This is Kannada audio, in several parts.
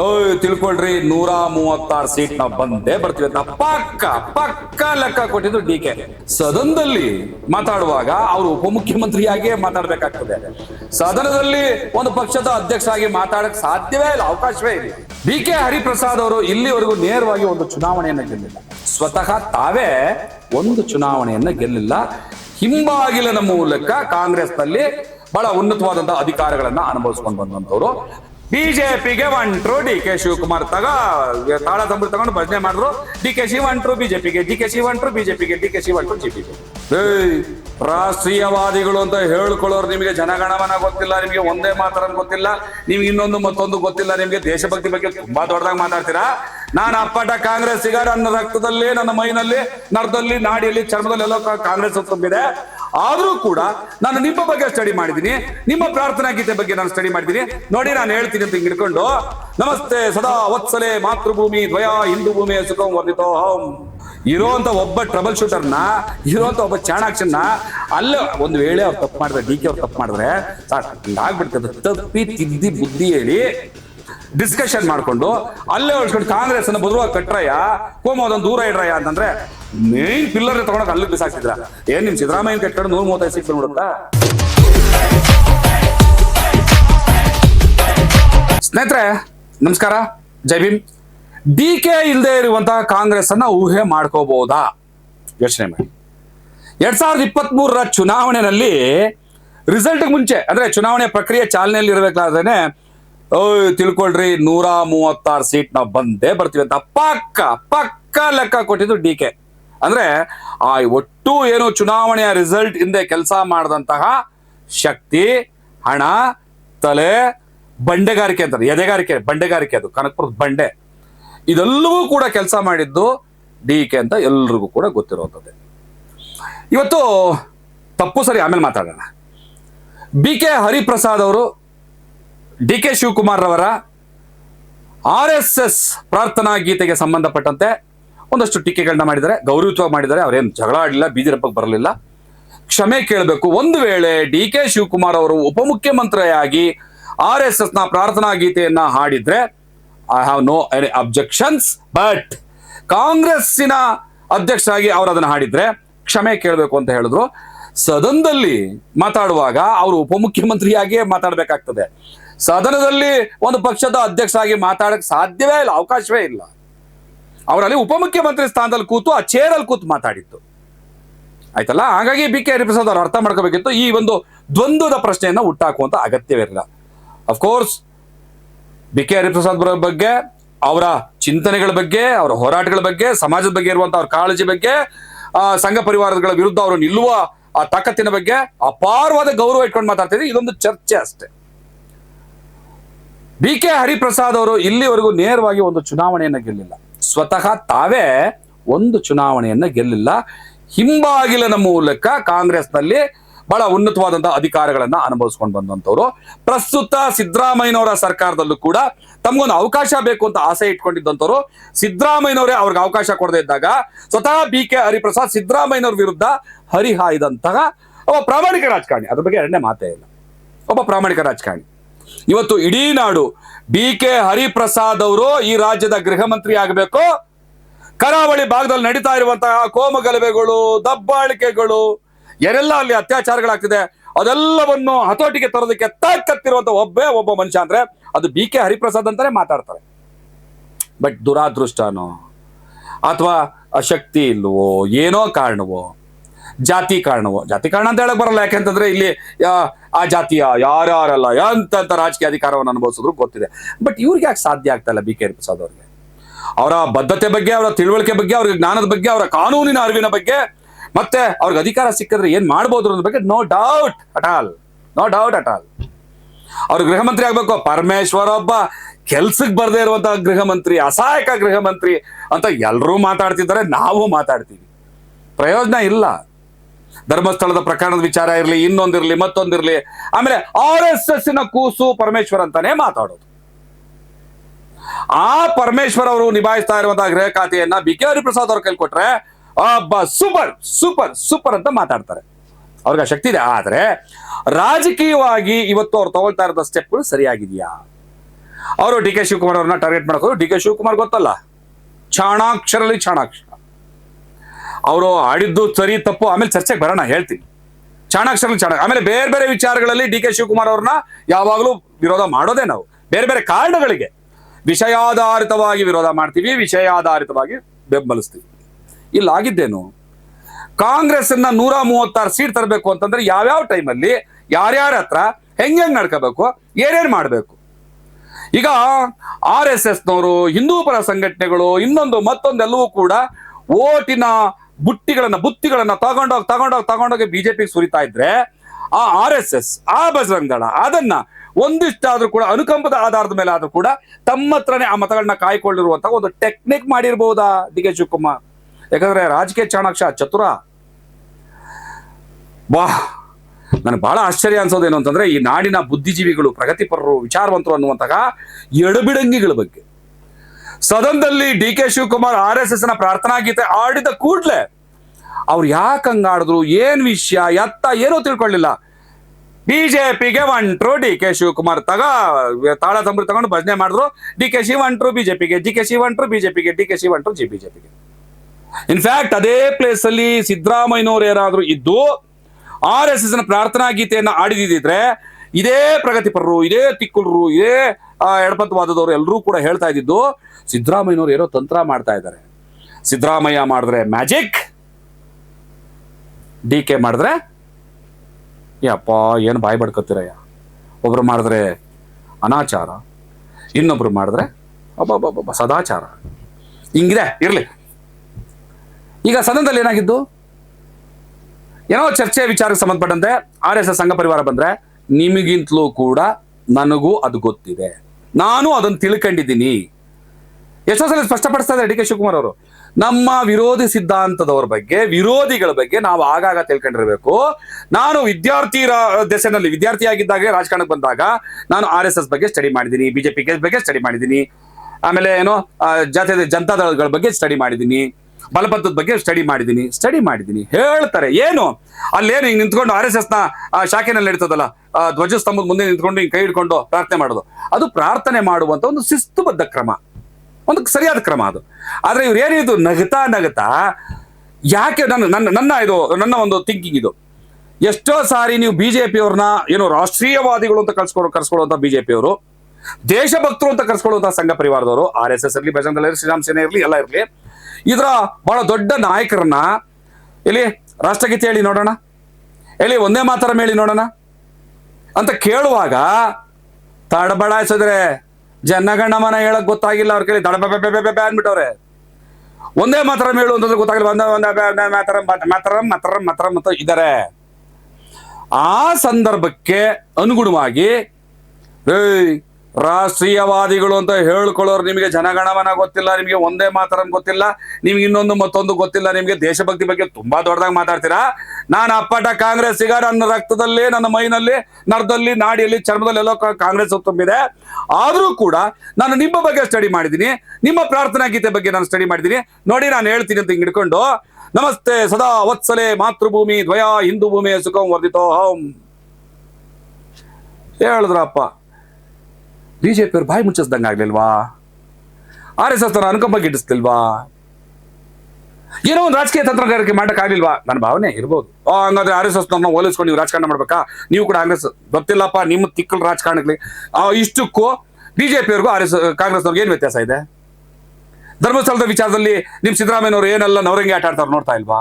ಓಯ್, ತಿಳ್ಕೊಳ್ರಿ, ನೂರ ಮೂವತ್ತಾರು ಸೀಟ್ ನಾವು ಬಂದೇ ಬರ್ತೀವಿ. ಅಂತ ಪಕ್ಕ ಪಕ್ಕ ಲೆಕ್ಕ ಕೊಟ್ಟಿದ್ದು ಡಿ ಕೆ. ಸದನದಲ್ಲಿ ಮಾತಾಡುವಾಗ ಅವರು ಉಪಮುಖ್ಯಮಂತ್ರಿಯಾಗಿಯೇ ಮಾತಾಡ್ಬೇಕಾಗ್ತದೆ. ಸದನದಲ್ಲಿ ಒಂದು ಪಕ್ಷದ ಅಧ್ಯಕ್ಷ ಆಗಿ ಮಾತಾಡಕ್ ಸಾಧ್ಯವೇ ಇಲ್ಲ, ಅವಕಾಶವೇ ಇಲ್ಲ. ಡಿ ಕೆ ಹರಿಪ್ರಸಾದ್ ಅವರು ಇಲ್ಲಿವರೆಗೂ ನೇರವಾಗಿ ಒಂದು ಚುನಾವಣೆಯನ್ನ ಗೆಲ್ಲಿಲ್ಲ. ಸ್ವತಃ ತಾವೇ ಒಂದು ಚುನಾವಣೆಯನ್ನ ಗೆಲ್ಲಿಲ್ಲ. ಹಿಂಬಾಗಿಲನ ಮೂಲಕ ಕಾಂಗ್ರೆಸ್ನಲ್ಲಿ ಬಹಳ ಉನ್ನತವಾದಂತಹ ಅಧಿಕಾರಗಳನ್ನ ಅನುಭವಿಸ್ಕೊಂಡು ಬಂದಂತವ್ರು ಬಿಜೆಪಿಗೆ ಒಂಟ್ರು ಡಿ ಕೆ ಶಿವಕುಮಾರ್ ತಗ ತಾಳ ತಂಬರು ತಗೊಂಡು ಭಜನೆ ಮಾಡಿದ್ರು ಡಿ ಕೆ ಶಿವ ಒಂಟ್ರು ಬಿಜೆಪಿಗೆ, ಡಿ ಕೆ ಶಿವ ಒಂಟ್ರು ಬಿಜೆಪಿಗೆ, ಡಿ ಕೆ ಶಿವ ಒಂಟ್ರು ಜೆಪಿಗೆ ರಾಷ್ಟ್ರೀಯವಾದಿಗಳು ಅಂತ ಹೇಳ್ಕೊಳ್ಳೋರು ನಿಮಗೆ ಜನಗಣಮನ ಗೊತ್ತಿಲ್ಲ, ನಿಮಗೆ ಒಂದೇ ಮಾತ್ರ ಗೊತ್ತಿಲ್ಲ, ನಿಮ್ಗೆ ಇನ್ನೊಂದು ಮತ್ತೊಂದು ಗೊತ್ತಿಲ್ಲ, ನಿಮಗೆ ದೇಶಭಕ್ತಿ ಬಗ್ಗೆ ತುಂಬಾ ದೊಡ್ಡದಾಗಿ ಮಾತಾಡ್ತೀರಾ? ನಾನು ಅಪ್ಪಟ ಕಾಂಗ್ರೆಸ್ಸಿಗ ನನ್ನ ರಕ್ತದಲ್ಲಿ, ನನ್ನ ಮೈನಲ್ಲಿ ನರದಲ್ಲಿ ನಾಡಿಯಲ್ಲಿ ಚರ್ಮದಲ್ಲಿ ಎಲ್ಲ ಕಾಂಗ್ರೆಸ್ ತುಂಬಿದೆ ಆದ್ರೂ ಕೂಡ ನಾನು ನಿಮ್ಮ ಬಗ್ಗೆ ಸ್ಟಡಿ ಮಾಡಿದ್ದೀನಿ ನಿಮ್ಮ ಪ್ರಾರ್ಥನಾ ಗೀತೆ ಬಗ್ಗೆ ನಾನು ಸ್ಟಡಿ ಮಾಡಿದ್ದೀನಿ ನೋಡಿ, ನಾನು ಹೇಳ್ತೀನಿ ಅಂತ ಹಿಡ್ಕೊಂಡು, ನಮಸ್ತೆ, ಸದಾ ವತ್ಸಲೆ ಮಾತೃಭೂಮಿ ದ್ವಯ ಹಿಂದೂ ಭೂಮಿ ಸುಖಂ ವರ್ಧಿತೋ ಹಂ. ಇರೋಂತ ಒಬ್ಬ ಟ್ರಬಲ್ ಶೂಟರ್ನ ಇರೋಂತ ಒಬ್ಬ ಚಾಣಾಕ್ಷನ್ನ, ಅಲ್ಲ, ಒಂದು ವೇಳೆ ಅವ್ರು ತಪ್ಪು ಮಾಡಿದ್ರೆ, ಡಿ ಕೆ ಅವ್ರು ತಪ್ಪು ಮಾಡಿದ್ರೆ ಸಾಕು. ಹಿಂಗಾಗ್ಬಿಡ್ತದೆ. ತಪ್ಪಿ ತಿದ್ದಿ ಬುದ್ಧಿ ಹೇಳಿ ಡಿಸ್ಕಷನ್ ಮಾಡ್ಕೊಂಡು ಅಲ್ಲೇ ಉಳಿಸ್ಕೊಂಡು ಕಾಂಗ್ರೆಸ್ ಅನ್ನು ಬದುವಾಗ ಕಟ್ರಯ್ಯ ಕೋಮೋದೊಂದು ದೂರ ಇಡ್ರಯ್ಯ ಅಂತಂದ್ರೆ ಮೇನ್ ಪಿಲ್ಲರ್ ತಗೊಂಡಾಗ ಅಲ್ಲಿ ಬಿಸಾಕ್ತಿದ್ರ. ಏನ್ ನಿಮ್ ಸಿದ್ದರಾಮಯ್ಯ ಕಟ್ಟಡ ನೂರ ಮೂವತ್ತೈದು ಸಿಕ್ಸ್ ನೋಡುತ್ತಾ ಸ್ನೇಹಿತರೆ, ನಮಸ್ಕಾರ. ಜೈ ಭೀಮ್. ಡಿ ಕೆ ಇಲ್ಲದೆ ಇರುವಂತಹ ಕಾಂಗ್ರೆಸ್ ಅನ್ನ ಊಹೆ ಮಾಡ್ಕೋಬಹುದಾ ಯೋಚನೆ ಮಾಡಿ. ಎರಡ್ ಸಾವಿರದ ಇಪ್ಪತ್ತ್ ಮೂರರ ಚುನಾವಣೆಯಲ್ಲಿ ರಿಸಲ್ಟ್ ಮುಂಚೆ, ಅಂದ್ರೆ ಚುನಾವಣೆ ಪ್ರಕ್ರಿಯೆ ಚಾಲನೆಯಲ್ಲಿ ಇರಬೇಕಾದ್ರೆ ತಿಳ್ಕೊಳ್ರಿ, ನೂರ ಮೂವತ್ತಾರು ಸೀಟ್ ನಾವು ಬಂದೇ ಬರ್ತೀವಿ ಅಂತ ಪಕ್ಕ ಪಕ್ಕ ಲೆಕ್ಕ ಕೊಟ್ಟಿದ್ದು ಡಿ ಕೆ. ಅಂದ್ರೆ, ಆ ಒಟ್ಟು ಏನು ಚುನಾವಣೆಯ ರಿಸಲ್ಟ್ ಹಿಂದೆ ಕೆಲಸ ಮಾಡಿದಂತಹ ಶಕ್ತಿ, ಹಣ, ತಲೆ, ಬಂಡೆಗಾರಿಕೆ ಅಂತಾರೆ ಎದೆಗಾರಿಕೆ, ಬಂಡೆಗಾರಿಕೆ ಅದು, ಕನಕಪುರದ ಬಂಡೆ. ಇದೆಲ್ಲವೂ ಕೂಡ ಕೆಲಸ ಮಾಡಿದ್ದು ಡಿ ಕೆ ಅಂತ ಎಲ್ರಿಗೂ ಕೂಡ ಗೊತ್ತಿರುವಂಥದ್ದೇ. ಇವತ್ತು ತಪ್ಪು ಸರಿ ಆಮೇಲೆ ಮಾತಾಡೋಣ. ಬಿ ಕೆ ಹರಿಪ್ರಸಾದ್ ಅವರು ಡಿ ಕೆ ಶಿವಕುಮಾರ್ ರವರ ಆರ್ ಎಸ್ ಎಸ್ ಪ್ರಾರ್ಥನಾ ಗೀತೆಗೆ ಸಂಬಂಧಪಟ್ಟಂತೆ ಒಂದಷ್ಟು ಟೀಕೆಗಳನ್ನ ಮಾಡಿದ್ದಾರೆ. ಗೌರವಯುತವಾಗಿ ಮಾಡಿದ್ದಾರೆ. ಅವರೇನು ಜಗಳ ಆಡಲಿಲ್ಲ ಬೀದಿರಪ್ಪಕ್ಕೆ ಬರಲಿಲ್ಲ. ಕ್ಷಮೆ ಕೇಳಬೇಕು. ಒಂದು ವೇಳೆ ಡಿ ಕೆ ಶಿವಕುಮಾರ್ ಅವರು ಉಪಮುಖ್ಯಮಂತ್ರಿಯಾಗಿ ಆರ್ ಎಸ್ ಎಸ್ನ ಪ್ರಾರ್ಥನಾ ಗೀತೆಯನ್ನ ಹಾಡಿದ್ರೆ I have no any objections but ಕಾಂಗ್ರೆಸ್ಸಿನ ಅಧ್ಯಕ್ಷರಾಗಿ ಅವರು ಅದನ್ನ ಹಾಡಿದ್ರೆ ಕ್ಷಮೆ ಕೇಳಬೇಕು ಅಂತ ಹೇಳಿದ್ರು. ಸದನದಲ್ಲಿ ಮಾತಾಡುವಾಗ ಅವರು ಉಪಮುಖ್ಯಮಂತ್ರಿಯಾಗಿಯೇ ಮಾತಾಡಬೇಕಾಗ್ತದೆ. ಸದನದಲ್ಲಿ ಒಂದು ಪಕ್ಷದ ಅಧ್ಯಕ್ಷರಾಗಿ ಮಾತಾಡಕ್ ಸಾಧ್ಯವೇ ಇಲ್ಲ ಅವಕಾಶವೇ ಇಲ್ಲ. ಅವರಲ್ಲಿ ಉಪಮುಖ್ಯಮಂತ್ರಿ ಸ್ಥಾನದಲ್ಲಿ ಕೂತು ಆ ಚೇರಲ್ಲಿ ಕೂತು ಮಾತಾಡಿತ್ತು ಆಯ್ತಲ್ಲ? ಹಾಗಾಗಿ ಬಿ ಕೆ ಹರಿಪ್ರಸಾದ್ ಅವರು ಅರ್ಥ ಮಾಡ್ಕೋಬೇಕಿತ್ತು. ಈ ಒಂದು ದ್ವಂದ್ವದ ಪ್ರಶ್ನೆಯನ್ನ ಹುಟ್ಟಾಕುವಂತ ಅಗತ್ಯವಿರಲಿಲ್ಲ of course B K Hariprasad ಬಗ್ಗೆ ಅವರ ಚಿಂತನೆಗಳ ಬಗ್ಗೆ ಅವರ ಹೋರಾಟಗಳ ಬಗ್ಗೆ ಸಮಾಜದ ಬಗ್ಗೆ ಇರುವಂತಹ ಅವ್ರ ಕಾಳಜಿ ಬಗ್ಗೆ ಆ, ಸಂಘ ಪರಿವಾರಗಳ ವಿರುದ್ಧ ಅವರು ನಿಲ್ಲುವ ಆ ತಾಕತ್ತಿನ ಬಗ್ಗೆ ಅಪಾರವಾದ ಗೌರವ ಇಟ್ಕೊಂಡು ಮಾತಾಡ್ತಿದ್ರೆ ಇದೊಂದು ಚರ್ಚೆ ಅಷ್ಟೇ. ಬಿ ಕೆ ಹರಿಪ್ರಸಾದ್ ಅವರು ಇಲ್ಲಿವರೆಗೂ ನೇರವಾಗಿ ಒಂದು ಚುನಾವಣೆಯನ್ನ ಗೆಲ್ಲಿಲ್ಲ. ಸ್ವತಃ ತಾವೇ ಒಂದು ಚುನಾವಣೆಯನ್ನ ಗೆಲ್ಲಿಲ್ಲ. ಹಿಂಬಾಗಿಲಿನ ಮೂಲಕ ಕಾಂಗ್ರೆಸ್ನಲ್ಲಿ ಬಹಳ ಉನ್ನತವಾದಂತಹ ಅಧಿಕಾರಗಳನ್ನ ಅನುಭವಿಸ್ಕೊಂಡು ಬಂದಂತವ್ರು ಪ್ರಸ್ತುತ ಸಿದ್ದರಾಮಯ್ಯನವರ ಸರ್ಕಾರದಲ್ಲೂ ಕೂಡ ತಮಗೊಂದು ಅವಕಾಶ ಬೇಕು ಅಂತ ಆಸೆ ಇಟ್ಕೊಂಡಿದ್ದಂಥವ್ರು. ಸಿದ್ದರಾಮಯ್ಯನವರೇ ಅವ್ರಿಗೆ ಅವಕಾಶ ಕೊಡದೇ ಇದ್ದಾಗ ಸ್ವತಃ ಬಿ ಕೆ ಹರಿಪ್ರಸಾದ್ ಸಿದ್ದರಾಮಯ್ಯನವ್ರ ವಿರುದ್ಧ ಹರಿಹಾಯ್ದಂತಹ ಒಬ್ಬ ಪ್ರಾಮಾಣಿಕ ರಾಜಕಾರಣಿ. ಅದ್ರ ಬಗ್ಗೆ ಎರಡನೇ ಮಾತೇ ಇಲ್ಲ. ಒಬ್ಬ ಪ್ರಾಮಾಣಿಕ ರಾಜಕಾರಣಿ. ಇವತ್ತು ಇಡೀ ನಾಡು ಬಿ ಕೆ ಹರಿಪ್ರಸಾದ್ ಅವರು ಈ ರಾಜ್ಯದ ಗೃಹ ಮಂತ್ರಿ ಆಗಬೇಕು. ಕರಾವಳಿ ಭಾಗದಲ್ಲಿ ನಡೀತಾ ಇರುವಂತಹ ಕೋಮಗಲಭೆಗಳು, ದಬ್ಬಾಳಿಕೆಗಳು ಏನೆಲ್ಲ ಅಲ್ಲಿ ಅತ್ಯಾಚಾರಗಳಾಗ್ತಿದೆ, ಅದೆಲ್ಲವನ್ನು ಹತೋಟಿಗೆ ತರೋದಕ್ಕೆ ತಾಕತ್ತಿರುವಂತ ಒಬ್ಬೇ ಒಬ್ಬ ಮನುಷ್ಯ ಅಂದ್ರೆ ಅದು ಬಿ ಕೆ ಹರಿಪ್ರಸಾದ್ ಅಂತಾನೆ ಮಾತಾಡ್ತಾರೆ. ಬಟ್ ದುರಾದೃಷ್ಟನೋ ಅಥವಾ ಶಕ್ತಿ ಇಲ್ವೋ, ಏನೋ ಕಾರಣವೋ ಜಾತಿ ಕಾರಣವು? ಜಾತಿ ಕಾರಣ ಅಂತ ಹೇಳಕ್ ಬರಲ್ಲ. ಯಾಕೆಂತಂದ್ರೆ ಇಲ್ಲಿ, ಆ ಜಾತಿಯ ಯಾರ್ಯಾರಲ್ಲ, ಎಂತ ರಾಜಕೀಯ ಅಧಿಕಾರವನ್ನು ಅನುಭವಿಸಿದ್ರು ಗೊತ್ತಿದೆ. ಬಟ್ ಇವ್ರಿಗೆ ಯಾಕೆ ಸಾಧ್ಯ ಆಗ್ತಾ ಇಲ್ಲ ಬಿ ಕೆ ಪ್ರಸಾದ್ ಅವ್ರಿಗೆ? ಅವರ ಬದ್ಧತೆ ಬಗ್ಗೆ, ಅವರ ತಿಳುವಳಿಕೆ ಬಗ್ಗೆ ಅವರ ಜ್ಞಾನದ ಬಗ್ಗೆ, ಅವರ ಕಾನೂನಿನ ಅರಿವಿನ ಬಗ್ಗೆ, ಮತ್ತೆ ಅವ್ರಿಗೆ ಅಧಿಕಾರ ಸಿಕ್ಕಿದ್ರೆ ಏನ್ ಮಾಡ್ಬೋದು ಅನ್ನೋದ್ರ ಬಗ್ಗೆ no doubt at all no doubt at all ಅವ್ರು ಗೃಹ ಮಂತ್ರಿ ಆಗ್ಬೇಕು. ಪರಮೇಶ್ವರ ಒಬ್ಬ ಕೆಲ್ಸಕ್ಕೆ ಬರದೇ ಇರುವಂತಹ ಗೃಹ ಮಂತ್ರಿ, ಅಸಹಾಯಕ ಗೃಹ ಮಂತ್ರಿ ಅಂತ ಎಲ್ಲರೂ ಮಾತಾಡ್ತಿದ್ದಾರೆ. ನಾವು ಮಾತಾಡ್ತೀವಿ. ಪ್ರಯೋಜನ ಇಲ್ಲ. ಧರ್ಮಸ್ಥಳದ ಪ್ರಕರಣದ ವಿಚಾರ ಇರಲಿ, ಇನ್ನೊಂದಿರಲಿ, ಮತ್ತೊಂದಿರಲಿ. ಆಮೇಲೆ ಆರ್ ಎಸ್ ಎಸ್ನ ಕೂಸು ಪರಮೇಶ್ವರ್ ಅಂತಾನೆ ಮಾತಾಡೋದು. ಆ ಪರಮೇಶ್ವರ್ ಅವರು ನಿಭಾಯಿಸ್ತಾ ಇರುವಂತಹ ಗೃಹ ಖಾತೆಯನ್ನ ಬಿ ಕೆ ಹರಿಪ್ರಸಾದ್ ಅವ್ರ ಕೈಲಿ ಕೊಟ್ರೆ ಸೂಪರ್ ಸೂಪರ್ ಸೂಪರ್ ಅಂತ ಮಾತಾಡ್ತಾರೆ. ಅವ್ರಿಗೆ ಶಕ್ತಿ ಇದೆ. ಆದ್ರೆ ರಾಜಕೀಯವಾಗಿ ಇವತ್ತು ಅವ್ರು ತಗೊಳ್ತಾ ಇರೋ ಸ್ಟೆಪ್ಗಳು ಸರಿಯಾಗಿದೆಯಾ? ಅವರು ಡಿ ಕೆ ಶಿವಕುಮಾರ್ ಅವ್ರನ್ನ ಟಾರ್ಗೆಟ್ ಮಾಡೋದು ಡಿ ಕೆ ಶಿವಕುಮಾರ್ ಗೊತ್ತಲ್ಲ? ಚಾಣಾಕ್ಷರಲ್ಲಿ ಚಾಣಾಕ್ಷ. ಅವರು ಆಡಿದ್ದು ಸರಿ, ತಪ್ಪು, ಆಮೇಲೆ ಚರ್ಚೆಗೆ ಬರೋಣ ಹೇಳ್ತೀನಿ. ಚಾಣಾಕ್ಷರಲ್ಲಿ ಚಾಣ, ಆಮೇಲೆ ಬೇರೆ ಬೇರೆ ವಿಚಾರಗಳಲ್ಲಿ ಡಿ ಕೆ ಶಿವಕುಮಾರ್ ಅವ್ರನ್ನ ಯಾವಾಗಲೂ ವಿರೋಧ ಮಾಡೋದೇ ನಾವು. ಬೇರೆ ಬೇರೆ ಕಾರಣಗಳಿಗೆ ವಿಷಯಾಧಾರಿತವಾಗಿ ವಿರೋಧ ಮಾಡ್ತೀವಿ, ವಿಷಯಾಧಾರಿತವಾಗಿ ಬೆಂಬಲಿಸ್ತೀವಿ. ಇಲ್ಲ, ಆಗಿದ್ದೇನು? ಕಾಂಗ್ರೆಸ್ ಅನ್ನ ನೂರ ಮೂವತ್ತಾರು ಸೀಟ್ ತರಬೇಕು ಅಂತಂದ್ರೆ ಯಾವ್ಯಾವ ಟೈಮಲ್ಲಿ, ಯಾರ್ಯಾರ ಹತ್ರ ಹೆಂಗ್ ಹೆಂಗ್ ನಡ್ಕೋಬೇಕು, ಏನೇನ್ ಮಾಡಬೇಕು? ಈಗ ಆರ್ ಎಸ್ ಎಸ್ನವರು, ಹಿಂದೂ ಪರ ಸಂಘಟನೆಗಳು, ಇನ್ನೊಂದು ಮತ್ತೊಂದೆಲ್ಲವೂ ಕೂಡ ಓಟಿನ ಬುಟ್ಟಿಗಳನ್ನ, ಬುತ್ತಿಗಳನ್ನ ತಗೊಂಡೋಗಿ ತಗೊಂಡೋಗಿ ತಗೊಂಡೋಗಿ ಬಿಜೆಪಿ ಸುರಿತಾ ಇದ್ರೆ ಆ ಆರ್ ಎಸ್ ಎಸ್, ಆ ಬಜರಂಗ ದಳ ಅದನ್ನ ಒಂದಿಷ್ಟಾದ್ರೂ ಕೂಡ ಅನುಕಂಪದ ಆಧಾರದ ಮೇಲೆ ಆದ್ರೂ ಕೂಡ ತಮ್ಮ ಹತ್ರನೇ ಆ ಮತಗಳನ್ನ ಕಾಯ್ಕೊಂಡಿರುವಂತ ಒಂದು ಟೆಕ್ನಿಕ್ ಮಾಡಿರ್ಬಹುದಾ ಡಿ ಕೆ ಶಿವಕುಮಾರ್? ಯಾಕಂದ್ರೆ ರಾಜಕೀಯ ಚಾಣಾಕ್ಷ ಚತುರ. ವಾಹ್ ನನಗೆ ಬಹಳ ಆಶ್ಚರ್ಯ ಅನ್ಸೋದೇನು ಅಂತಂದ್ರೆ ಈ ನಾಡಿನ ಬುದ್ಧಿಜೀವಿಗಳು ಪ್ರಗತಿಪರರು ವಿಚಾರವಂತರು ಅನ್ನುವಂತಹ ಎಡಬಿಡಂಗಿಗಳ ಬಗ್ಗೆ. ಸದನದಲ್ಲಿ D K Shivakumar R S ಎಸ್ನ ಪ್ರಾರ್ಥನಾ ಗೀತೆ ಆಡಿದ ಕೂಡ್ಲೆ ಅವ್ರು ಯಾಕೆ ಹಂಗಾಡಿದ್ರು ಏನ್ ವಿಷಯ, ಎತ್ತ ಏನೂ ತಿಳ್ಕೊಳ್ಳಿಲ್ಲ ಬಿಜೆಪಿಗೆ ಒಂಟ್ರು ಡಿ ಕೆ ಶಿವಕುಮಾರ್ ತಗ, ತಾಳ ತಂಬ್ರಿ ತಗೊಂಡು ಭಜನೆ ಮಾಡಿದ್ರು. ಡಿ ಕೆ ಶಿ ಒಂಟ್ರು ಬಿಜೆಪಿಗೆ, ಡಿ ಕೆ ಶಿ ಒಂಟ್ರು ಬಿಜೆಪಿಗೆ, ಡಿ ಕೆ ಶಿವ ಒಂಟ್ರು ಜಿ ಬಿಜೆಪಿಗೆ ಇನ್ಫ್ಯಾಕ್ಟ್ ಅದೇ ಪ್ಲೇಸ್ ಅಲ್ಲಿ ಸಿದ್ದರಾಮಯ್ಯನವ್ರು ಯಾರಾದ್ರೂ ಇದ್ದು, ಆರ್ ಎಸ್ ಎಸ್ನ ಪ್ರಾರ್ಥನಾ ಗೀತೆಯನ್ನ ಆಡಿದಿದ್ರೆ ಇದೇ ಪ್ರಗತಿಪರರು ಇದೇ ತಿಕ್ಕುಲರು ಇದೇ ಆ, ಎಡಪಂಥವಾದದವರು ಎಲ್ಲರೂ ಕೂಡ ಹೇಳ್ತಾ ಇದ್ದಿದ್ದು ಸಿದ್ದರಾಮಯ್ಯನವ್ರು ಏನೋ ತಂತ್ರ ಮಾಡ್ತಾ ಇದ್ದಾರೆ. ಸಿದ್ದರಾಮಯ್ಯ ಮಾಡಿದ್ರೆ ಮ್ಯಾಜಿಕ್ ಡಿ ಕೆ ಮಾಡಿದ್ರೆ ಯಪ್ಪ ಏನು ಬಾಯಿ ಬಡ್ಕೊತೀರಯ್ಯ? ಒಬ್ರು ಮಾಡಿದ್ರೆ ಅನಾಚಾರ ಇನ್ನೊಬ್ರು ಮಾಡಿದ್ರೆ ಅಬ್ಬಬ್ಬಬ್ಬ ಸದಾಚಾರ. ಹಿಂಗಿದೆ ಇರಲಿ. ಈಗ ಸದನದಲ್ಲಿ ಏನಾಗಿದ್ದು? ಏನೋ ಚರ್ಚೆ ವಿಚಾರಕ್ಕೆ ಸಂಬಂಧಪಟ್ಟಂತೆ ಆರ್ ಎಸ್ ಎಸ್ ಸಂಘ ಪರಿವಾರ ಬಂದ್ರೆ ನಿಮಗಿಂತಲೂ ಕೂಡ ನನಗೂ ಅದು ಗೊತ್ತಿದೆ. ನಾನು ಅದನ್ನು ತಿಳ್ಕೊಂಡಿದ್ದೀನಿ. ಎಷ್ಟೋ ಸಲ ಸ್ಪಷ್ಟಪಡಿಸ್ತಾ ಇದ್ದಾರೆ ಡಿ ಕೆ ಶಿವಕುಮಾರ್ ಅವರು. ನಮ್ಮ ವಿರೋಧಿ ಸಿದ್ಧಾಂತದವರ ಬಗ್ಗೆ ವಿರೋಧಿಗಳ ಬಗ್ಗೆ ನಾವು ಆಗಾಗ ತಿಳ್ಕೊಂಡಿರ್ಬೇಕು. ನಾನು ವಿದ್ಯಾರ್ಥಿ ದೆಸೆನಲ್ಲಿ ವಿದ್ಯಾರ್ಥಿಯಾಗಿದ್ದಾಗ ರಾಜಕಾರಣಕ್ಕೆ ಬಂದಾಗ ನಾನು ಆರ್ ಎಸ್ ಎಸ್ ಬಗ್ಗೆ ಸ್ಟಡಿ ಮಾಡಿದ್ದೀನಿ ಬಿಜೆಪಿ ಬಗ್ಗೆ ಸ್ಟಡಿ ಮಾಡಿದ್ದೀನಿ ಆಮೇಲೆ ಏನೋ ಜಾತಿ ಜನತಾದಳಗಳ ಬಗ್ಗೆ ಸ್ಟಡಿ ಮಾಡಿದ್ದೀನಿ ಬಲಪಂಥದ ಬಗ್ಗೆ ಸ್ಟಡಿ ಮಾಡಿದ್ದೀನಿ ಸ್ಟಡಿ ಮಾಡಿದ್ದೀನಿ. ಹೇಳ್ತಾರೆ ಏನು? ಅಲ್ಲೇನು ಹಿಂಗೆ ನಿಂತ್ಕೊಂಡು ಆರ್ ಎಸ್ ಎಸ್ನ ಶಾಖೆನಲ್ಲಿ ಇರ್ತದಲ್ಲ ಆ, ಧ್ವಜಸ್ತಂಭದ ಮುಂದೆ ನಿಂತ್ಕೊಂಡು ಹಿಂಗೆ ಕೈ ಹಿಡ್ಕೊಂಡು ಪ್ರಾರ್ಥನೆ ಮಾಡೋದು. ಅದು ಪ್ರಾರ್ಥನೆ ಮಾಡುವಂತ ಒಂದು ಶಿಸ್ತುಬದ್ಧ ಕ್ರಮ. ಒಂದು ಸರಿಯಾದ ಕ್ರಮ ಅದು. ಆದ್ರೆ ಇವ್ರು ಏನಿದು ನಗತಾ ನಗತಾ ಯಾಕೆ ನನ್ನ ನನ್ನ ನನ್ನ ಇದು ನನ್ನ ಒಂದು ಥಿಂಕಿಂಗ್ ಇದು. ಎಷ್ಟೋ ಸಾರಿ ನೀವು ಬಿಜೆಪಿ ಅವ್ರನ್ನ ಏನು ರಾಷ್ಟ್ರೀಯವಾದಿಗಳು ಅಂತ ಕರ್ಸ್ಕೊಳೋ ಕರ್ಸ್ಕೊಳ್ಳುವಂತ ಬಿಜೆಪಿ ಅವರು ದೇಶಭಕ್ತರು ಅಂತ ಕರ್ಸ್ಕೊಳ್ಳುವಂತ ಸಂಘ ಪರಿವಾರದವರು ಆರ್ ಎಸ್ ಎಸ್ ಇರಲಿ ಬಜರಂಗ್ ಇರ್ಲಿ, ಶ್ರೀರಾಮ್ ಸೇನೆ ಇರಲಿ ಎಲ್ಲ ಇರಲಿ ಇದರ ಬಹಳ ದೊಡ್ಡ ನಾಯಕರನ್ನ ಇಲ್ಲಿ ರಾಷ್ಟ್ರಗೀತೆ ಹೇಳಿ ನೋಡೋಣ? ಹೇಳಿ ಒಂದೇ ಮಾತರ ಮೇಳಿ ನೋಡೋಣ? ಅಂತ ಕೇಳುವಾಗ ತಡಬಡಾಯಿಸಿದ್ರೆ ಜನಗಣಮನ ಹೇಳಕ್ ಗೊತ್ತಾಗಿಲ್ಲ ಅವ್ರ ಕೈಲಿ. ದಡ ಬೆ ಬೆ ಬೆ ಅಂದ್ಬಿಟ್ಟವ್ರೆ. ಒಂದೇ ಮಾತ್ರ ಹೇಳು ಅಂತಂದ್ರೆ ಗೊತ್ತಾಗಿಲ್ಲ. ಒಂದೇ ಒಂದೇ ಮಾತ್ರ ಮಾತ್ರ ಮಾತ್ರ ಮಾತ್ರ ಅಂತ ಇದ್ದಾರೆ ಆ ಸಂದರ್ಭಕ್ಕೆ ಅನುಗುಣವಾಗಿ ರಾಷ್ಟ್ರೀಯವಾದಿಗಳು ಅಂತ ಹೇಳ್ಕೊಳ್ಳೋರು ನಿಮಗೆ ಜನಗಣಮನ ಗೊತ್ತಿಲ್ಲ, ನಿಮಗೆ ಒಂದೇ ಮಾತರಂ ಗೊತ್ತಿಲ್ಲ, ನಿಮ್ಗೆ ಇನ್ನೊಂದು ಮತ್ತೊಂದು ಗೊತ್ತಿಲ್ಲ, ನಿಮಗೆ ದೇಶಭಕ್ತಿ ಬಗ್ಗೆ ತುಂಬಾ ದೊಡ್ಡದಾಗಿ ಮಾತಾಡ್ತೀರಾ? ನಾನು ಅಪ್ಪಟ ಕಾಂಗ್ರೆಸ್ಸಿಗ ನನ್ನ ರಕ್ತದಲ್ಲಿ, ನನ್ನ ಮೈನಲ್ಲಿ, ನರದಲ್ಲಿ, ನಾಡಿಯಲ್ಲಿ, ಚರ್ಮದಲ್ಲಿ ಎಲ್ಲೋ ಕಾಂಗ್ರೆಸ್ ತುಂಬಿದೆ. ಆದರೂ ಕೂಡ ನಾನು ನಿಮ್ಮ ಬಗ್ಗೆ ಸ್ಟಡಿ ಮಾಡಿದ್ದೀನಿ, ನಿಮ್ಮ ಪ್ರಾರ್ಥನಾ ಗೀತೆ ಬಗ್ಗೆ ನಾನು ಸ್ಟಡಿ ಮಾಡಿದ್ದೀನಿ. ನೋಡಿ, ನಾನು ಹೇಳ್ತೀನಿ ಅಂತ ಹಿಂಗೆ ಹಿಡ್ಕೊಂಡು, ನಮಸ್ತೆ, ಸದಾ ವತ್ಸಲೆ ಮಾತೃಭೂಮಿ ದ್ವಯ, ಹಿಂದೂ ಭೂಮಿಯ ಸುಖಂ ವರ್ಧಿತೋ ಹಂ ಹೇಳಿದ್ರಪ್ಪ ಬಿಜೆಪಿ ಪಿಯವ್ರು ಬಾಯಿ ಮುಚ್ಚಿಸ್ದಂಗೆ ಆಗ್ಲಿಲ್ವಾ? ಆರ್ ಎಸ್ ಎಸ್ ಅನುಕಂಪ ಗಿಟ್ಟಿಸ್ತಿಲ್ವಾ ಏನೋ ಒಂದು ರಾಜಕೀಯ ತಂತ್ರಗಾರಿಕೆ ಮಾಡೋಕ್ಕಾಗ್ಲಿಲ್ವಾ ನನ್ನ ಭಾವನೆ ಇರ್ಬೋದು. ಹಂಗಾದ್ರೆ ಆರ್ ಎಸ್ ಎಸ್ ಹೋಲಿಸ್ಕೊಂಡು ನೀವು ರಾಜಕಾರಣ ಮಾಡ್ಬೇಕಾ? ನೀವು ಕೂಡ ಕಾಂಗ್ರೆಸ್, ಗೊತ್ತಿಲ್ಲಪ್ಪ, ನಿಮ್ಮ ತಿಕ್ಕಲ್ ರಾಜಕಾರಣಕ್ಕೆ ಇಷ್ಟಕ್ಕೂ ಬಿಜೆಪಿಯವ್ರಿಗೂ ಆರ್ ಎಸ್ ಕಾಂಗ್ರೆಸ್ನವ್ರಿಗೆ ಏನು ವ್ಯತ್ಯಾಸ ಇದೆ? ಧರ್ಮಸ್ಥಳದ ವಿಚಾರದಲ್ಲಿ ನಿಮ್ಮ ಸಿದ್ದರಾಮಯ್ಯನವರು ಏನೆಲ್ಲ ನವರಂಗಿ ಆಟ ಆಡ್ತಾರೆ ನೋಡ್ತಾ ಇಲ್ವಾ?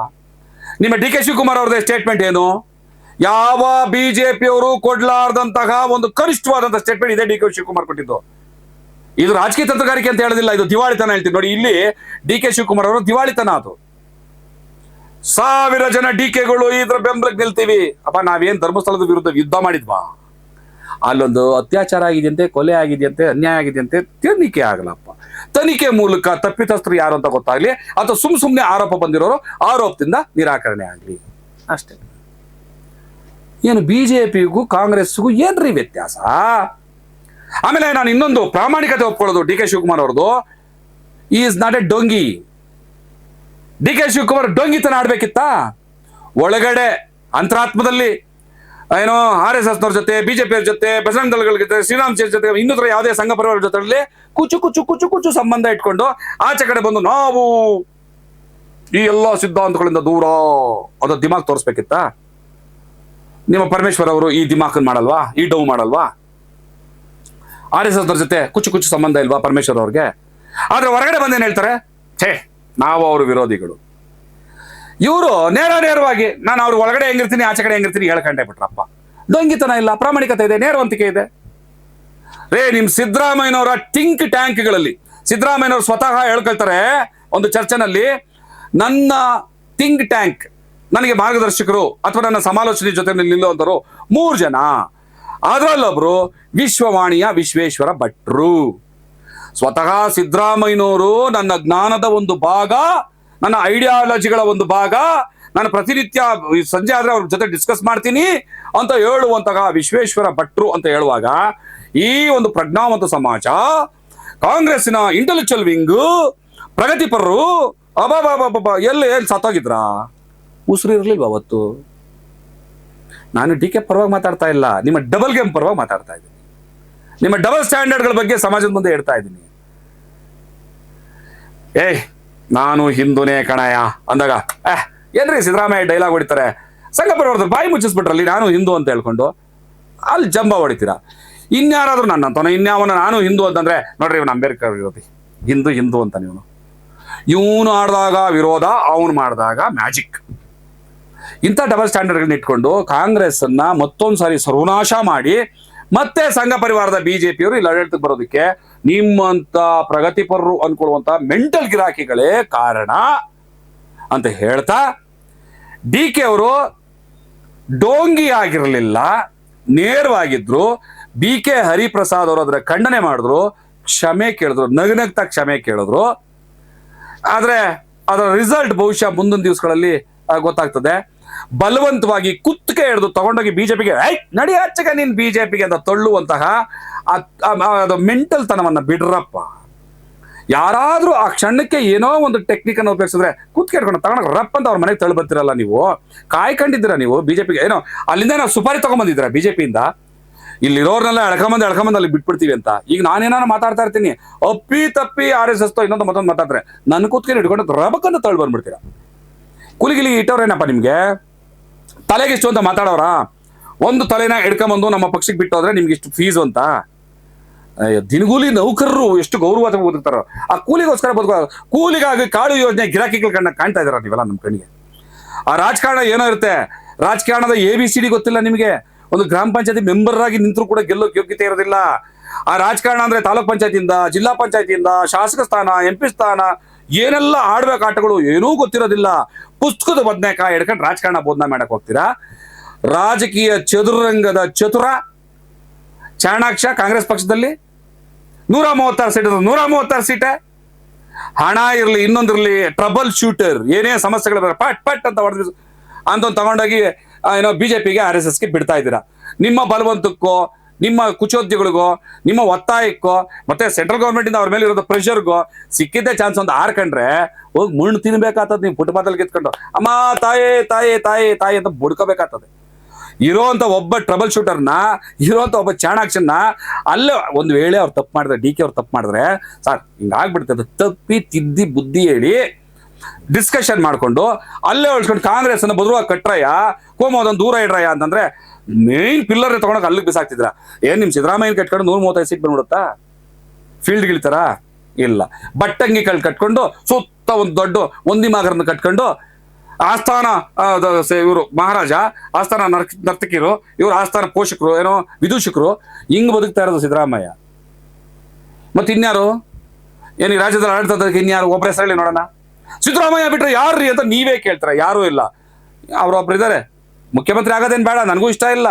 ನಿಮ್ಮ ಡಿ ಕೆ ಶಿವಕುಮಾರ್ ಅವ್ರದ್ದೇ ಸ್ಟೇಟ್ಮೆಂಟ್ ಏನು? ಯಾವ ಬಿಜೆಪಿಯವರು ಕೊಡ್ಲಾರ್ದಂತಹ ಒಂದು ಕನಿಷ್ಠವಾದಂತಹ ಸ್ಟೇಟ್ಮೆಂಟ್ ಇದೆ ಡಿ ಕೆ ಶಿವಕುಮಾರ್ ಕೊಟ್ಟಿದ್ದು. ಇದು ರಾಜಕೀಯ ತಂತ್ರಗಾರಿಕೆ ಅಂತ ಹೇಳೋದಿಲ್ಲ, ಇದು ದಿವಾಳಿತನ ಹೇಳ್ತೀನಿ ನೋಡಿ, ಇಲ್ಲಿ ಡಿ ಕೆ ಶಿವಕುಮಾರ್ ಅವರು ದಿವಾಳಿತನ ಅದು. ಸಾವಿರ ಜನ ಡಿ ಕೆಗಳು ಇದ್ರ ಬೆಂಬಲಕ್ಕೆ ನಿಲ್ತೀವಿ. ಅಪ್ಪ, ನಾವೇನ್ ಧರ್ಮಸ್ಥಳದ ವಿರುದ್ಧ ಯುದ್ಧ ಮಾಡಿದ್ವಾ? ಅಲ್ಲೊಂದು ಅತ್ಯಾಚಾರ ಆಗಿದೆಯಂತೆ, ಕೊಲೆ ಆಗಿದೆಯಂತೆ, ಅನ್ಯಾಯ ಆಗಿದೆಯಂತೆ, ತನಿಖೆ ಆಗಲಪ್ಪ. ತನಿಖೆ ಮೂಲಕ ತಪ್ಪಿತಸ್ಥರು ಯಾರು ಅಂತ ಗೊತ್ತಾಗ್ಲಿ, ಅಥವಾ ಸುಮ್ ಸುಮ್ನೆ ಆರೋಪ ಬಂದಿರೋರು, ಆರೋಪದಿಂದ ನಿರಾಕರಣೆ ಆಗ್ಲಿ. ಅಷ್ಟೇ. ಏನು ಬಿ ಜೆ ಪಿಗೂ ಕಾಂಗ್ರೆಸ್ಗೂ ಏನ್ರಿ ವ್ಯತ್ಯಾಸ? ಆಮೇಲೆ ನಾನು ಇನ್ನೊಂದು ಪ್ರಾಮಾಣಿಕತೆ ಒಪ್ಕೊಳ್ಳೋದು ಡಿ ಕೆ ಶಿವಕುಮಾರ್ ಅವ್ರದ್ದು. ಈಸ್ ನಾಟ್ ಎ ಡೊಂಗಿ ಡಿ ಕೆ ಶಿವಕುಮಾರ್ ಡೊಂಗಿತನ ಆಡ್ಬೇಕಿತ್ತಾ? ಒಳಗಡೆ ಅಂತರಾತ್ಮದಲ್ಲಿ, ಏನೋ ಆರ್ ಎಸ್ ಎಸ್ನವ್ರ ಜೊತೆ ಬಿಜೆಪಿ ಅವ್ರ ಜೊತೆ, ಬಜರಂಗ್ ದಳಗಳ ಜೊತೆ, ಶ್ರೀರಾಮ್ ಸೇರ್ ಜೊತೆ ಇನ್ನಿತರ ಯಾವುದೇ ಸಂಘ ಪರಿವಾರ ಜೊತೆ ಕುಚು ಕುಚು ಕುಚು ಕುಚು ಸಂಬಂಧ ಇಟ್ಕೊಂಡು ಆಚೆ ಕಡೆ ಬಂದು ನಾವು ಈ ಎಲ್ಲ ಸಿದ್ಧಾಂತಗಳಿಂದ ದೂರ ಅದು ದಿಮಾಗ್ ತೋರಿಸ್ಬೇಕಿತ್ತ? ನಿಮ್ಮ ಪರಮೇಶ್ವರ್ ಅವರು ಈ ದಿಮಾಕನ್ ಮಾಡಲ್ವಾ? ಈ ಡೌ ಮಾಡಲ್ವಾ? ಆರ್ ಎಸ್ ಎಸ್ ಜೊತೆ ಕುಚ್ಚು ಕುಚ್ಚು ಸಂಬಂಧ ಇಲ್ವಾ ಪರಮೇಶ್ವರ್ ಅವ್ರಿಗೆ? ಆದ್ರೆ ಹೊರಗಡೆ ಬಂದೇನು ಹೇಳ್ತಾರೆ? ಛೇ, ನಾವು ಅವರು ವಿರೋಧಿಗಳು. ಇವರು ನೇರ ನೇರವಾಗಿ, ನಾನು ಅವ್ರ ಒಳಗಡೆ ಹೆಂಗಿರ್ತೀನಿ, ಆಚೆ ಕಡೆ ಹೆಂಗಿರ್ತೀನಿ ಹೇಳ್ಕೊಂಡೆ ಬಿಟ್ರಪ್ಪ. ದೊಂಗಿತನ ಇಲ್ಲ, ಪ್ರಾಮಾಣಿಕತೆ ಇದೆ, ನೇರವಂತಿಕೆ ಇದೆ. ರೇ, ನಿಮ್ ಸಿದ್ದರಾಮಯ್ಯನವರ ಟಿಂಕ್ ಟ್ಯಾಂಕ್ಗಳಲ್ಲಿ, ಸಿದ್ದರಾಮಯ್ಯನವರು ಸ್ವತಃ ಹೇಳ್ಕೊಳ್ತಾರೆ ಒಂದು ಚರ್ಚೆನಲ್ಲಿ, ನನ್ನ ಥಿಂಕ್ ಟ್ಯಾಂಕ್ ನನಗೆ ಮಾರ್ಗದರ್ಶಕರು ಅಥವಾ ನನ್ನ ಸಮಾಲೋಚನೆ ಜೊತೆ ನಿಲ್ಲುವಂತರು ಮೂರು ಜನ. ಅದರಲ್ಲೊಬ್ರು ವಿಶ್ವವಾಣಿಯ ವಿಶ್ವೇಶ್ವರ ಭಟ್ರು. ಸ್ವತಃ ಸಿದ್ದರಾಮಯ್ಯನವರು ನನ್ನ ಜ್ಞಾನದ ಒಂದು ಭಾಗ, ನನ್ನ ಐಡಿಯಾಲಜಿಗಳ ಒಂದು ಭಾಗ, ನಾನು ಪ್ರತಿನಿತ್ಯ ಸಂಜೆ ಆದರೆ ಅವ್ರ ಜೊತೆ ಡಿಸ್ಕಸ್ ಮಾಡ್ತೀನಿ ಅಂತ ಹೇಳುವಂತಹ ವಿಶ್ವೇಶ್ವರ ಭಟ್ರು ಅಂತ ಹೇಳುವಾಗ ಈ ಒಂದು ಪ್ರಜ್ಞಾವಂತ ಸಮಾಜ, ಕಾಂಗ್ರೆಸ್ಸಿನ ಇಂಟೆಲೆಕ್ಚುಯಲ್ ವಿಂಗು ಪ್ರಗತಿಪರರು ಅಬಾಬಾಬಾಬಾ ಎಲ್ಲಿ ಎಲ್ಲಿ ಸತ್ತೋಗಿದ್ರಾ? ಉಸಿರು ಇರಲಿಲ್ವ ಅವತ್ತು? ನಾನು ಡಿ ಕೆ ಪರವಾಗಿ ಮಾತಾಡ್ತಾ ಇಲ್ಲ, ನಿಮ್ಮ ಡಬಲ್ ಗೇಮ್ ಪರವಾಗಿ ಮಾತಾಡ್ತಾ ಇದ್ದೀನಿ. ನಿಮ್ಮ ಡಬಲ್ ಸ್ಟ್ಯಾಂಡರ್ಡ್ಗಳ ಬಗ್ಗೆ ಸಮಾಜದ ಮುಂದೆ ಹೇಳ್ತಾ ಇದ್ದೀನಿ. ಏಯ್, ನಾನು ಹಿಂದೂನೇ ಕಣಯ್ಯ, ಅಂದಾಗ ಏಹ್ ಏನ್ರಿ ಸಿದ್ದರಾಮಯ್ಯ ಡೈಲಾಗ್ ಹೊಡಿತಾರೆ? ಸಂಘ ಪರಿವಾರದ ಬಾಯಿ ಮುಚ್ಚಿಸ್ಬಿಟ್ರಲ್ಲಿ ನಾನು ಹಿಂದೂ ಅಂತ ಹೇಳ್ಕೊಂಡು ಅಲ್ಲಿ ಜಂಬ ಹೊಡಿತೀರಾ? ಇನ್ಯಾರಾದ್ರೂ ನನ್ನ ಅಂತಾನೆ, ಇನ್ಯಾವನ ನಾನು ಹಿಂದೂ ಅಂತಂದ್ರೆ, ನೋಡ್ರಿ ಇವನು ಅಂಬೇಡ್ಕರ್ ವಿರೋಧಿ. ಹಿಂದೂ ಹಿಂದೂ ಅಂತ ಇವನು ಇವನು ಆಡಿದಾಗ ವಿರೋಧ, ಅವನು ಮಾಡಿದಾಗ ಮ್ಯಾಜಿಕ್ ಇಂಥ ಡಬಲ್ ಸ್ಟ್ಯಾಂಡರ್ಡ್ಗಳನ್ನ ಇಟ್ಕೊಂಡು ಕಾಂಗ್ರೆಸ್ ಅನ್ನ ಮತ್ತೊಂದು ಸಾರಿ ಸರ್ವನಾಶ ಮಾಡಿ ಮತ್ತೆ ಸಂಘ ಪರಿವಾರದ ಬಿಜೆಪಿಯವರು ಇಲ್ಲಿ ಆಡಳಿತಕ್ಕೆ ಬರೋದಕ್ಕೆ ನಿಮ್ಮಂತ ಪ್ರಗತಿಪರರು ಅನ್ಕೊಳ್ಳುವಂತ ಮೆಂಟಲ್ ಗಿರಾಕಿಗಳೇ ಕಾರಣ ಅಂತ ಹೇಳ್ತಾ ಡಿ ಕೆ ಅವರು ಡೋಂಗಿ ಆಗಿರಲಿಲ್ಲ, ನೇರವಾಗಿದ್ರು. ಬಿ ಕೆ ಹರಿಪ್ರಸಾದ್ ಅವರು ಅದರ ಖಂಡನೆ ಮಾಡಿದ್ರು, ಕ್ಷಮೆ ಕೇಳಿದ್ರು ನಗ್ನಗ್ತಾ ಕ್ಷಮೆ ಕೇಳಿದ್ರು. ಆದರೆ ಅದರ ರಿಸಲ್ಟ್ ಬಹುಶಃ ಮುಂದಿನ ದಿವಸಗಳಲ್ಲಿ ಗೊತ್ತಾಗ್ತದೆ. ಬಲವಂತವಾಗಿ ಕುತ್ತಿಗೆ ಹಿಡಿದು ತಗೊಂಡೋಗಿ ಬಿಜೆಪಿಗೆ ಐ ನಡಿ ಹಚ್ಚಗ ನೀನ್ ಬಿಜೆಪಿಗೆ ಅಂತ ತಳ್ಳುವಂತಹ ಅದು ಮೆಂಟಲ್ ತನವನ್ನ ಬಿಡ್ರಪ್ಪ. ಯಾರಾದ್ರೂ ಆ ಕ್ಷಣಕ್ಕೆ ಏನೋ ಒಂದು ಟೆಕ್ನಿಕ್ ಅನ್ನು ಉಪಯೋಗಿಸಿದ್ರೆ ಕುತ್ತಿಗೆ ಹಿಡ್ಕೊಂಡು ತಗೊಂಡು ರಪ್ಪ ಅಂತ ಅವ್ರ ಮನೆಗೆ ತಳ್ಳಿ ಬರ್ತಿರಲ್ಲ ನೀವು. ಕಾಯ್ಕೊಂಡಿದ್ದೀರಾ ನೀವು ಬಿಜೆಪಿಗೆ? ಏನೋ, ಅಲ್ಲಿಂದ ನಾವು ಸುಪಾರಿ ತಗೊಂಬಂದಿದ್ದೀರಾ ಬಿಜೆಪಿಯಿಂದ? ಇಲ್ಲಿರೋರ್ನೆಲ್ಲ ಎಳ್ಕೊಂಬಂದು ಎಳ್ಕೊಂಬಂದು ಅಲ್ಲಿ ಬಿಟ್ಬಿಡ್ತೀವಿ ಅಂತ. ಈಗ ನಾನೇನಾರು ಮಾತಾಡ್ತಾ ಇರ್ತೀನಿ. ಅಪ್ಪಿ ತಪ್ಪಿ ಆರ್ ಎಸ್ ಎಸ್ ಇನ್ನೊಂದು ಮತ್ತೊಂದು ಮಾತಾಡ್ತಾರೆ. ನನ್ನ ಕುತ್ತಿಗೆ ಹಿಡ್ಕೊಂಡು ರಬಕ್ಕಂತ ತಳ್ಳಿ ಬಂದ್ಬಿಡ್ತೀರಾ? ಕುಲಿಗಿಲಿ ಇಟ್ಟವ್ರೇನಪ್ಪ ನಿಮಗೆ? ತಲೆಗೆ ಇಷ್ಟು ಅಂತ ಮಾತಾಡೋರ ಒಂದು ತಲೆನ ಹಿಡ್ಕೊಂಬಂದು ನಮ್ಮ ಪಕ್ಷಕ್ಕೆ ಬಿಟ್ಟು ಹೋದ್ರೆ ನಿಮ್ಗೆ ಇಷ್ಟು ಫೀಸು ಅಂತ? ದಿನಗೂಲಿ ನೌಕರರು ಎಷ್ಟು ಗೌರವ ಬದುಕ್ತಾರೋ ಆ ಕೂಲಿಗೋಸ್ಕರ ಬದುಕೋ, ಕೂಲಿಗಾಗಿ ಕಾಳು ಯೋಜನೆ ಗಿರಾಕಿಗಳ ಕಣ್ಣ ಕಾಣ್ತಾ ಇದಾರ ನೀವೆಲ್ಲ ನಮ್ಮ ಕಣ್ಣಿಗೆ? ಆ ರಾಜಕಾರಣ ಏನೋ ಇರುತ್ತೆ. ರಾಜಕಾರಣದ ಎ ಬಿ ಸಿ ಡಿ ಗೊತ್ತಿಲ್ಲ ನಿಮಗೆ. ಒಂದು ಗ್ರಾಮ ಪಂಚಾಯತಿ ಮೆಂಬರ್ ಆಗಿ ನಿಂತರೂ ಕೂಡ ಗೆಲ್ಲೋಕೆ ಯೋಗ್ಯತೆ ಇರೋದಿಲ್ಲ. ಆ ರಾಜಕಾರಣ ಅಂದ್ರೆ ತಾಲೂಕ್ ಪಂಚಾಯತಿಯಿಂದ, ಜಿಲ್ಲಾ ಪಂಚಾಯತಿಯಿಂದ, ಶಾಸಕ ಸ್ಥಾನ ಎಂ ಪಿ ಸ್ಥಾನ ಏನೆಲ್ಲ ಆಡ್ಬೇಕು ಆಟಗಳು ಏನೂ ಗೊತ್ತಿರೋದಿಲ್ಲ. ಪುಸ್ತಕದ ಬದನೆಕಾಯಿ ಹಿಡ್ಕೊಂಡು ರಾಜಕಾರಣ ಬೋಧನೆ ಮಾಡಕ್ ಹೋಗ್ತೀರಾ? ರಾಜಕೀಯ ಚದುರಂಗದ ಚತುರ, ಚಾಣಾಕ್ಷ ಕಾಂಗ್ರೆಸ್ ಪಕ್ಷದಲ್ಲಿ ನೂರ ಮೂವತ್ತಾರು ಸೀಟ್ ನೂರ ಮೂವತ್ತಾರು ಸೀಟೆ? ಹಣ ಇರಲಿ ಇನ್ನೊಂದಿರಲಿ ಟ್ರಬಲ್ ಶೂಟರ್ ಏನೇ ಸಮಸ್ಯೆಗಳು ಪಟ್ ಪಟ್ ಅಂತ ಹೊಡೆದು ಅಂತ ತಗೊಂಡೋಗಿ ಏನೋ ಬಿಜೆಪಿಗೆ ಆರ್ ಎಸ್ ಎಸ್ಗೆ ಬಿಡ್ತಾ ಇದ್ದೀರಾ. ನಿಮ್ಮ ಬಲವಂತಕ್ಕೋ ನಿಮ್ಮ ಕುಚೋದ್ಯಗಳಿಗೋ, ನಿಮ್ಮ ಒತ್ತಾಯಕ್ಕೋ, ಮತ್ತೆ ಸೆಂಟ್ರಲ್ ಗೌರ್ಮೆಂಟಿಂದ ಅವ್ರ ಮೇಲೆ ಇರೋದು ಪ್ರೆಷರ್ಗೋ ಸಿಕ್ಕಿದ್ದೇ ಚಾನ್ಸ್ ಒಂದು ಆರ್ಕಂಡ್ರೆ ಹೋಗಿ ಮುಣ್ಣು ತಿನ್ಬೇಕಾಗ್ತದೆ ನೀವು ಫುಟ್ಪಾತಲ್ಲಿ ಕಿತ್ಕೊಂಡು ಅಮ್ಮ ತಾಯಿ ತಾಯಿ ತಾಯಿ ತಾಯಿ ಅಂತ ಬುಡ್ಕೋಬೇಕಾಗ್ತದೆ ಇರೋಂಥ ಒಬ್ಬ ಟ್ರಬಲ್ ಶೂಟರ್ನ ಇರೋಂಥ ಒಬ್ಬ ಚಾಣಾಕ್ಷನ್ನ ಅಲ್ಲೇ ಒಂದು ವೇಳೆ ಅವ್ರು ತಪ್ಪು ಮಾಡಿದ್ರೆ, ಡಿ ಕೆ ಅವ್ರು ತಪ್ಪು ಮಾಡಿದ್ರೆ, ಸರ್ ಹಿಂಗಾಗ್ಬಿಡ್ತದೆ ತಪ್ಪಿ ತಿದ್ದಿ ಬುದ್ಧಿ ಹೇಳಿ ಡಿಸ್ಕಷನ್ ಮಾಡ್ಕೊಂಡು, ಅಲ್ಲೇ ಉಳ್ಸ್ಕೊಂಡು ಕಾಂಗ್ರೆಸ್ ಅನ್ನ ಬದುರುವ ಕಟ್ರಯ್ಯ ಅದೊಂದು ದೂರ ಇಡ್ರಯ್ಯ ಅಂತಂದ್ರೆ ಮೇನ್ ಪಿಲ್ಲರ್ ತಗೊಂಡೋಗಿ ಅಲ್ಲಿಗೆ ಬಿಸಾಕ್ತಿದ್ರ? ಏನ್ ನಿಮ್ ಸಿದ್ದರಾಮಯ್ಯ ಕಟ್ಕೊಂಡು ನೂರ ಮೂವತ್ತೈದು ಸೀಟ್ ಬಂದ್ಬಿಡುತ್ತಾ? ಫೀಲ್ಡ್ ಗಿಳಿತಾರ? ಇಲ್ಲ. ಬಟ್ಟಂಗಿ ಕಳ್ ಕಟ್ಕೊಂಡು ಸುತ್ತ ಒಂದು ದೊಡ್ಡ ಒಂದಿ ಮಾಗರನ್ನ ಕಟ್ಕೊಂಡು ಆಸ್ಥಾನ ಇವರು ಮಹಾರಾಜ, ಆಸ್ಥಾನ ನರ್, ನರ್ತಕಿರು, ಇವರು ಆಸ್ಥಾನ ಪೋಷಕರು, ಏನೋ ವಿದೂಷಕರು, ಹಿಂಗ್ ಬದುಕ್ತಾ ಇರೋದು ಸಿದ್ದರಾಮಯ್ಯ. ಮತ್ತೆ ಇನ್ಯಾರು? ಏನು ಈ ರಾಜ್ಯದಲ್ಲಿ ಆಡಳಿತದಕ್ಕೆ ಇನ್ಯಾರು? ಒಬ್ಬರೇ ಸರಳಿ ನೋಡೋಣ. ಸಿದ್ದರಾಮಯ್ಯ ಬಿಟ್ರೆ ಯಾರ್ರಿ ಅಂತ ನೀವೇ ಕೇಳ್ತಾರೆ? ಯಾರೂ ಇಲ್ಲ. ಅವ್ರೊಬ್ರು ಇದ್ದಾರೆ ಮುಖ್ಯಮಂತ್ರಿ ಆಗೋದೇನು ಬೇಡ, ನನಗೂ ಇಷ್ಟ ಇಲ್ಲ.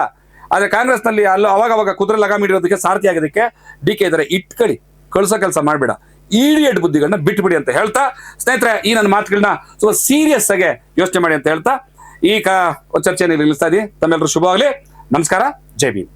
ಆದರೆ ಕಾಂಗ್ರೆಸ್ನಲ್ಲಿ ಅಲ್ಲೂ ಅವಾಗ ಅವಾಗ ಕುದುರೆ ಲಗಾಮ್ ಇಡೋದಕ್ಕೆ ಸಾರಥಿ ಆಗೋದಕ್ಕೆ ಡಿ ಕೆ ಇದ್ದಾರೆ ಇಟ್ಕಳಿ, ಕಳಿಸೋ ಕೆಲಸ ಮಾಡಬೇಡ. ಈಡಿಯಟ್ ಬುದ್ಧಿಗಳನ್ನ ಬಿಟ್ಬಿಡಿ ಅಂತ ಹೇಳ್ತಾ, ಸ್ನೇಹಿತರೆ, ಈ ನನ್ನ ಮಾತುಗಳನ್ನ ಸ್ವಲ್ಪ ಸೀರಿಯಸ್ ಆಗಿ ಯೋಚನೆ ಮಾಡಿ ಅಂತ ಹೇಳ್ತಾ, ಈ ಕಾ ಚರ್ಚೆಯನ್ನು ನಿಲ್ಲಿಸ್ತಾ ಇದ್ದೀನಿ ತಮ್ಮೆಲ್ಲರೂ ಶುಭವಾಗಲಿ. ನಮಸ್ಕಾರ. ಜೈ ಭೀಮ್.